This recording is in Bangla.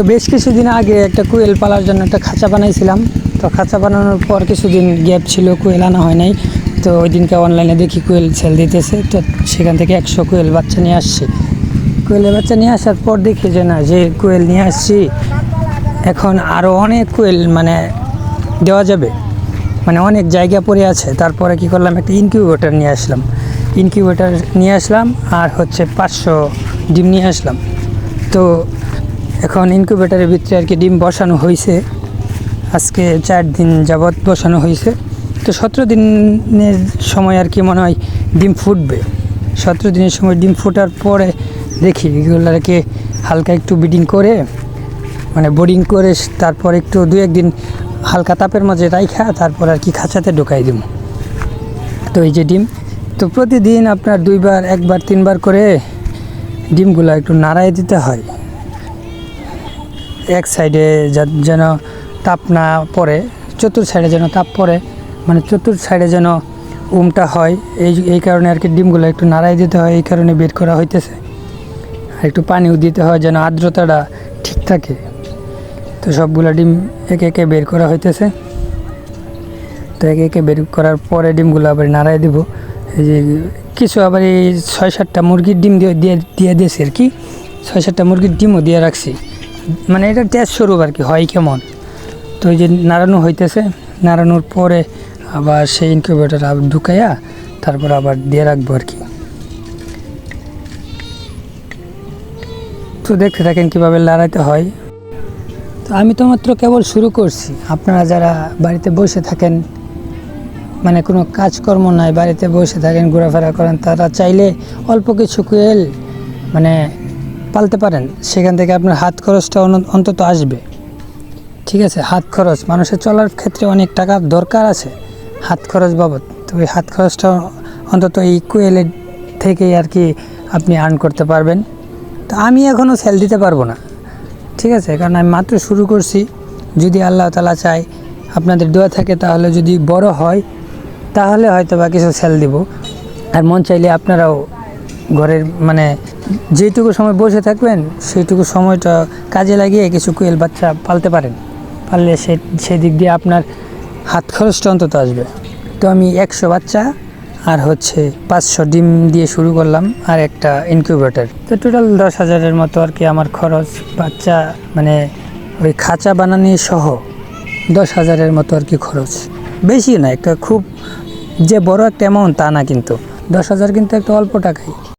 তো বেশ কিছুদিন আগে একটা কোয়েল পালার জন্য একটা খাঁচা বানাইছিলাম। তো খাঁচা বানানোর পর কিছুদিন গ্যাপ ছিল, কোয়েল আনা হয় নাই। তো ওই দিনকে অনলাইনে দেখি কোয়েল সেল দিতেছে। তো সেখান থেকে একশো কোয়েল বাচ্চা নিয়ে আসছি। কোয়েলের বাচ্চা নিয়ে আসার পর দেখি যে, না, যে কোয়েল নিয়ে আসছি, এখন আরও অনেক কোয়েল মানে দেওয়া যাবে। মানে অনেক জায়গা পড়ে আছে। তারপরে কি করলাম, একটা ইনকিউবেটার নিয়ে আসলাম। ইনকিউবেটার নিয়ে আসলাম আর হচ্ছে পাঁচশো ডিম নিয়ে আসলাম। তো এখন ইনকিউবেটারের ভিতরে আর কি ডিম বসানো হয়েছে আজকে চার দিন যাবৎ বসানো হয়েছে তো সতেরো দিনের সময় আর কি মনে হয় ডিম ফুটবে। সতেরো দিনের সময় ডিম ফোটার পরে দেখি এগুলোকে হালকা একটু বিডিং করে মানে বোর্ডিং করে, তারপর একটু দু একদিন হালকা তাপের মাঝে রাইখা, তারপর আর কি খাঁচাতে ঢোকাই দিব। তো এই যে ডিম, তো প্রতিদিন আপনার দুইবার, একবার, তিনবার করে ডিমগুলো একটু নাড়াই দিতে হয়। এক সাইডে যেন তাপ না পড়ে, চতুর সাইডে যেন তাপ পড়ে মানে চতুর সাইডে যেন উমটা হয়, এই এই কারণে আর কি ডিমগুলো একটু নাড়াই দিতে হয়, এই কারণে বের করা হইতেছে। আর একটু পানিও দিতে হয় যেন আর্দ্রতাটা ঠিক থাকে। তো সবগুলো ডিম একে একে বের করা হইতেছে। তো একে একে বের করার পরে ডিমগুলো আবার নাড়াই দিব। এই যে কিছু আবার এই ছয় সাতটা মুরগির ডিম দিয়ে দিয়ে দিয়েছি আর কি। ছয় সাতটা মুরগির ডিমও দিয়ে রাখছি। মানে এটা টেস্ট স্বরূপ আর কি, হয় কেমন? তো এই যে নাড়ানো হইতেছে, নাড়ানোর পরে আবার সেই ইনকিউবেটার আবার ঢুকাইয়া তারপর আবার দিয়ে রাখব আর কি। তো দেখতে থাকেন কীভাবে লড়াইতে হয়। তো আমি তো মাত্র কেবল শুরু করছি। আপনারা যারা বাড়িতে বসে থাকেন মানে কোনো কাজকর্ম নাই, বাড়িতে বসে থাকেন, ঘোরাফেরা করেন, তারা চাইলে অল্প কিছু কুয়েল মানে পালতে পারেন, সেখান থেকে আপনার হাত খরচটা অন্তত আসবে। ঠিক আছে, হাত খরচ। মানুষের চলার ক্ষেত্রে অনেক টাকা দরকার আছে হাত খরচ বাবদ। তো ওই হাত খরচটা অন্তত এই থেকেই আর কি আপনি আর্ন করতে পারবেন। তো আমি এখনও সেল দিতে পারব না। ঠিক আছে, কারণ আমি মাত্র শুরু করছি। যদি আল্লাহ তালা চায় আপনাদের দোয়া থাকে, তাহলে যদি বড় হয়, তাহলে হয়তো বা কিছু সেল দিব। আর মন চাইলে আপনারাও ঘরের মানে যেটুকু সময় বসে থাকবেন, সেইটুকু সময়টা কাজে লাগিয়ে কিছু কুয়েল বাচ্চা পালতে পারেন। পারলে সে, সেদিক দিয়ে আপনার হাত খরচটা অন্তত আসবে। তো আমি একশো বাচ্চা আর হচ্ছে পাঁচশো ডিম দিয়ে শুরু করলাম আর একটা ইনকিউবেটর। তো টোটাল দশ হাজারের মতো আর কি আমার খরচ, বাচ্চা মানে ওই খাঁচা বানানি সহ দশ হাজারের মতো আর কি খরচ। বেশি না, একটা খুব যে বড় একটা অ্যামাউন্ট তা না কিন্তু। দশ হাজার কিন্তু একটা অল্প টাকাই।